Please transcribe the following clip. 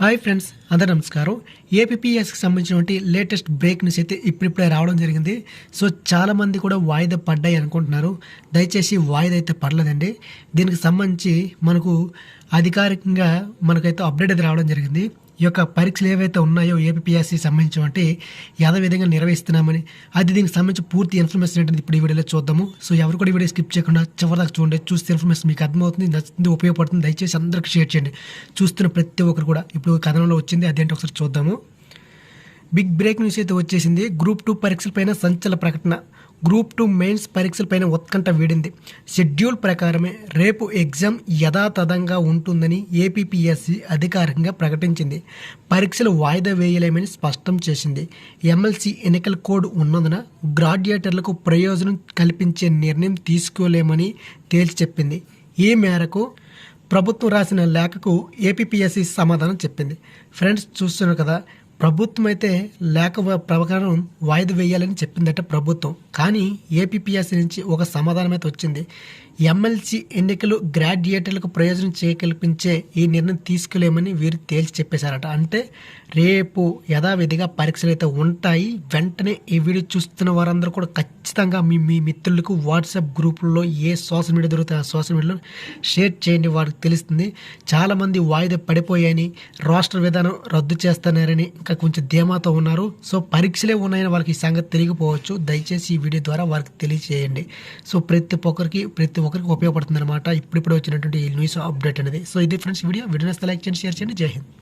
Hi friends అందరూ నమస్కారం. ఏపీఎస్కి సంబంధించినటువంటి లేటెస్ట్ బ్రేక్ న్యూస్ అయితే ఇప్పుడిప్పుడే రావడం జరిగింది. సో చాలామంది కూడా వాయిదా పడ్డాయి అనుకుంటున్నారు. దయచేసి వాయిదా అయితే పడలేదండి. దీనికి సంబంధించి మనకు అధికారికంగా మనకైతే అప్డేట్ అయితే రావడం జరిగింది. ఈ యొక్క పరీక్షలు ఏవైతే ఉన్నాయో ఏపీఎస్సి సంబంధించినటువంటి యథా విధంగా నిర్వహిస్తున్నామని అది దీనికి సంబంధించి పూర్తి ఇన్ఫర్మేషన్ ఏంటంటే ఇప్పుడు ఈ వీడియోలో చూద్దాము. సో ఎవరు కూడా ఈ వీడియో స్కిప్ చేయకుండా చివరిదాకా చూడండి చూస్తే ఇన్ఫర్మేషన్ మీకు అర్థమవుతుంది నచ్చింది ఉపయోగపడుతుంది. దయచేసి అందరికీ షేర్ చేయండి. చూస్తున్న ప్రతి ఒక్కరు కూడా ఇప్పుడు కథనంలో వచ్చింది అదేంటి ఒకసారి చూద్దాము. బిగ్ బ్రేక్ న్యూస్ అయితే వచ్చేసింది. గ్రూప్ టూ పరీక్షలపైన సంచల ప్రకటన. గ్రూప్ టూ మెయిన్స్ పరీక్షలపైన ఉత్కంఠ వీడింది. షెడ్యూల్ ప్రకారమే రేపు ఎగ్జామ్ యథాతథంగా ఉంటుందని ఏపీపీఎస్సీ అధికారికంగా ప్రకటించింది. పరీక్షలు వాయిదా వేయలేమని స్పష్టం చేసింది. ఎమ్మెల్సీ ఎన్నికల కోడ్ ఉన్నందున గ్రాడ్యుయేటర్లకు ప్రయోజనం కల్పించే నిర్ణయం తీసుకోలేమని తేల్చి చెప్పింది. ఈ మేరకు ప్రభుత్వం రాసిన లేఖకు ఏపీపీఎస్సీ సమాధానం చెప్పింది. ఫ్రెండ్స్ చూస్తున్నారు కదా ప్రభుత్వం అయితే లేఖ ప్రకారం వాయిదా వేయాలని చెప్పిందట ప్రభుత్వం. కానీ ఏపీపీఎస్సీ నుంచి ఒక సమాధానం అయితే వచ్చింది. ఎమ్మెల్సీ ఎన్నికలు గ్రాడ్యుయేటర్లకు ప్రయోజనం చేకల్పించే ఈ నిర్ణయం తీసుకోలేమని వీరు తేల్చి చెప్పేశారట. అంటే రేపు యథావిధిగా పరీక్షలు అయితే ఉంటాయి. వెంటనే ఈ వీడియో చూస్తున్న వారందరూ కూడా ఖచ్చితంగా మీ మీ మిత్రులకు వాట్సాప్ గ్రూపుల్లో ఏ సోషల్ మీడియా దొరుకుతాయి ఆ సోషల్ మీడియాలో షేర్ చేయండి వారికి తెలుస్తుంది. చాలామంది వాయిదా పడిపోయాయని రాష్ట్ర విధానం రద్దు చేస్తున్నారని ఇంకా కొంచెం ధీమాతో ఉన్నారు. సో పరీక్షలే ఉన్నాయని వాళ్ళకి ఈ సంగతి తెలియకపోవచ్చు. దయచేసి ఈ వీడియో ద్వారా వారికి తెలియజేయండి సో ప్రతి ఒక్కరికి ప్రతి ఒక్కరికి ఉపయోగపడుతుంది అనమాట ఇప్పుడిప్పుడు వచ్చినటువంటి ఈ న్యూస్ అప్డేట్ అనేది. సో ఇది ఫ్రెండ్స్ వీడియో. వీడియో లైక్ చేయండి షేర్ చేయండి. జై హింద్.